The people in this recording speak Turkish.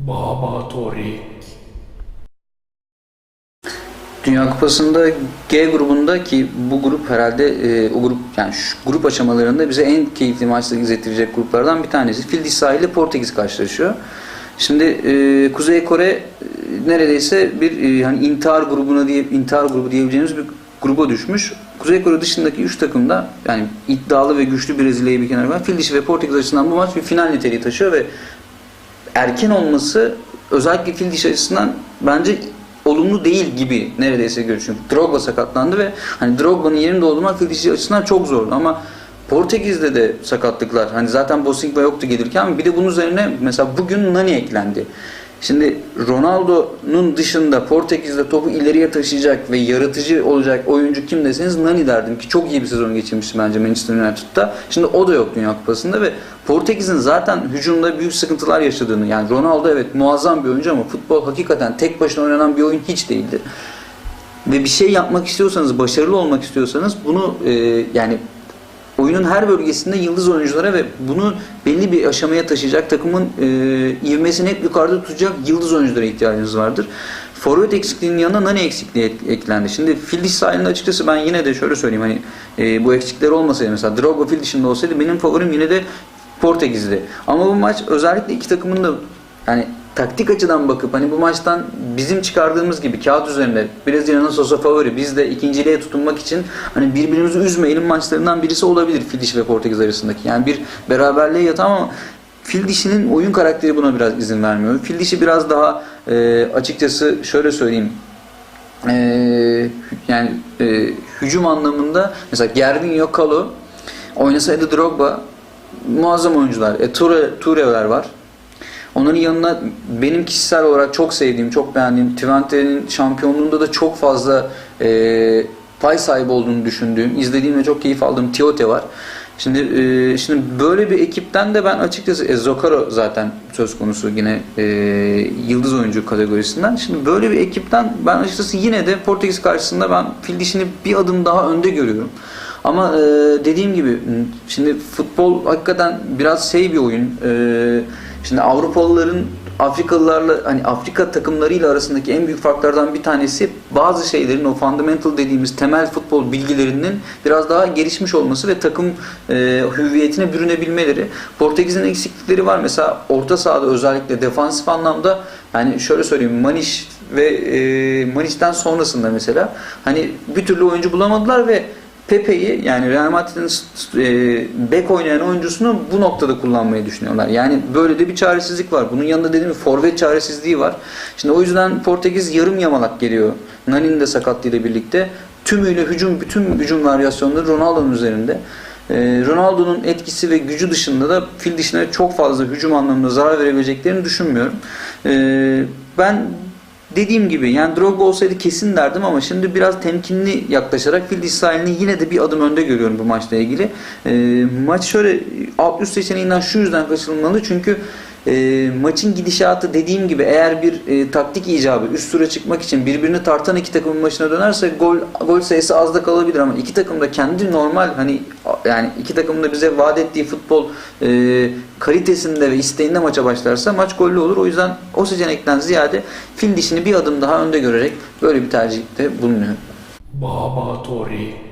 Baba Torik. Dünya Kupası'nda G grubunda ki bu grup herhalde e, o grup yani şu grup aşamalarında bize en keyifli maçları izlettirecek gruplardan bir tanesi. Fil Dişi ile Portekiz karşılaşıyor. Şimdi e, Kuzey Kore e, neredeyse bir e, hani intihar grubuna diye intihar grubu diyebileceğimiz bir gruba düşmüş. Kuzey Kore dışındaki 3 takım da yani iddialı ve güçlü Brezilya'yı bir kenara koyan Fil ve Portekiz açısından bu maç bir final niteliği taşıyor ve erken olması özellikle fil dişi açısından bence olumlu değil gibi neredeyse görüşüyorum. Drogba sakatlandı ve hani Drogba'nın yerinde olmak fil dişi açısından çok zordu ama Portekiz'de de sakatlıklar. Hani zaten Bosingba yoktu gelirken bir de bunun üzerine mesela bugün Nani eklendi. Şimdi Ronaldo'nun dışında Portekiz'de topu ileriye taşıyacak ve yaratıcı olacak oyuncu kim deseniz Nani derdim ki çok iyi bir sezon geçirmişti bence Manchester United'da. Şimdi o da yok Dünya Kupası'nda ve Portekiz'in zaten hücumda büyük sıkıntılar yaşadığını yani Ronaldo evet muazzam bir oyuncu ama futbol hakikaten tek başına oynanan bir oyun hiç değildi. Ve bir şey yapmak istiyorsanız, başarılı olmak istiyorsanız bunu e, yani oyunun her bölgesinde yıldız oyunculara ve bunu belli bir aşamaya taşıyacak takımın e, ivmesini hep yukarıda tutacak yıldız oyunculara ihtiyacınız vardır. Forvet eksikliğinin yanına Nani eksikliği ek- eklendi. Şimdi fil diş sahilinde açıkçası ben yine de şöyle söyleyeyim hani e, bu eksikler olmasaydı mesela Drogba fil dişinde olsaydı benim favorim yine de Portekiz'di. Ama bu maç özellikle iki takımın da yani taktik açıdan bakıp hani bu maçtan bizim çıkardığımız gibi kağıt üzerinde Brezilya nasıl olsa favori biz de ikinciliğe tutunmak için hani birbirimizi üzmeyelim maçlarından birisi olabilir Fil ve Portekiz arasındaki. Yani bir beraberliğe yatan ama Fil Dişi'nin oyun karakteri buna biraz izin vermiyor. Fil biraz daha e, açıkçası şöyle söyleyeyim e, yani e, hücum anlamında mesela Gervinho, Kalo oynasaydı Drogba muazzam oyuncular. E, Ture, Ture'ler var. Onların yanına benim kişisel olarak çok sevdiğim, çok beğendiğim Twente'nin şampiyonluğunda da çok fazla e, pay sahibi olduğunu düşündüğüm, izlediğim ve çok keyif aldığım Tiote var. Şimdi e, şimdi böyle bir ekipten de ben açıkçası e, Zokaro zaten söz konusu yine e, yıldız oyuncu kategorisinden. Şimdi böyle bir ekipten ben açıkçası yine de Portekiz karşısında ben fil bir adım daha önde görüyorum. Ama e, dediğim gibi şimdi futbol hakikaten biraz şey bir oyun. E, şimdi Avrupalıların Afrikalılarla hani Afrika takımlarıyla arasındaki en büyük farklardan bir tanesi bazı şeylerin o fundamental dediğimiz temel futbol bilgilerinin biraz daha gelişmiş olması ve takım e, hüviyetine bürünebilmeleri. Portekiz'in eksiklikleri var. Mesela orta sahada özellikle defansif anlamda yani şöyle söyleyeyim Maniş ve e, Maniş'ten sonrasında mesela hani bir türlü oyuncu bulamadılar ve Pepe'yi yani Real Madrid'in e, bek oynayan oyuncusunu bu noktada kullanmayı düşünüyorlar. Yani böyle de bir çaresizlik var. Bunun yanında dediğim gibi forvet çaresizliği var. Şimdi o yüzden Portekiz yarım yamalak geliyor. Nani'nin de sakatlığıyla birlikte. Tümüyle hücum, bütün hücum varyasyonları Ronaldo'nun üzerinde. E, Ronaldo'nun etkisi ve gücü dışında da fil dişine çok fazla hücum anlamında zarar verebileceklerini düşünmüyorum. E, ben Dediğim gibi yani Drogba olsaydı kesin derdim ama şimdi biraz temkinli yaklaşarak Fil sahilini yine de bir adım önde görüyorum bu maçla ilgili. E, maç şöyle alt üst seçeneğinden şu yüzden kaçınılmalı çünkü e, maçın gidişatı dediğim gibi eğer bir e, taktik icabı üst tura çıkmak için birbirini tartan iki takımın başına dönerse gol gol sayısı az da kalabilir ama iki takım da kendi normal hani yani iki takım da bize vaat ettiği futbol e, kalitesinde ve isteğinde maça başlarsa maç gollü olur. O yüzden o seçenekten ziyade fil dişini bir adım daha önde görerek böyle bir tercihte bulunuyor. Baba Torik.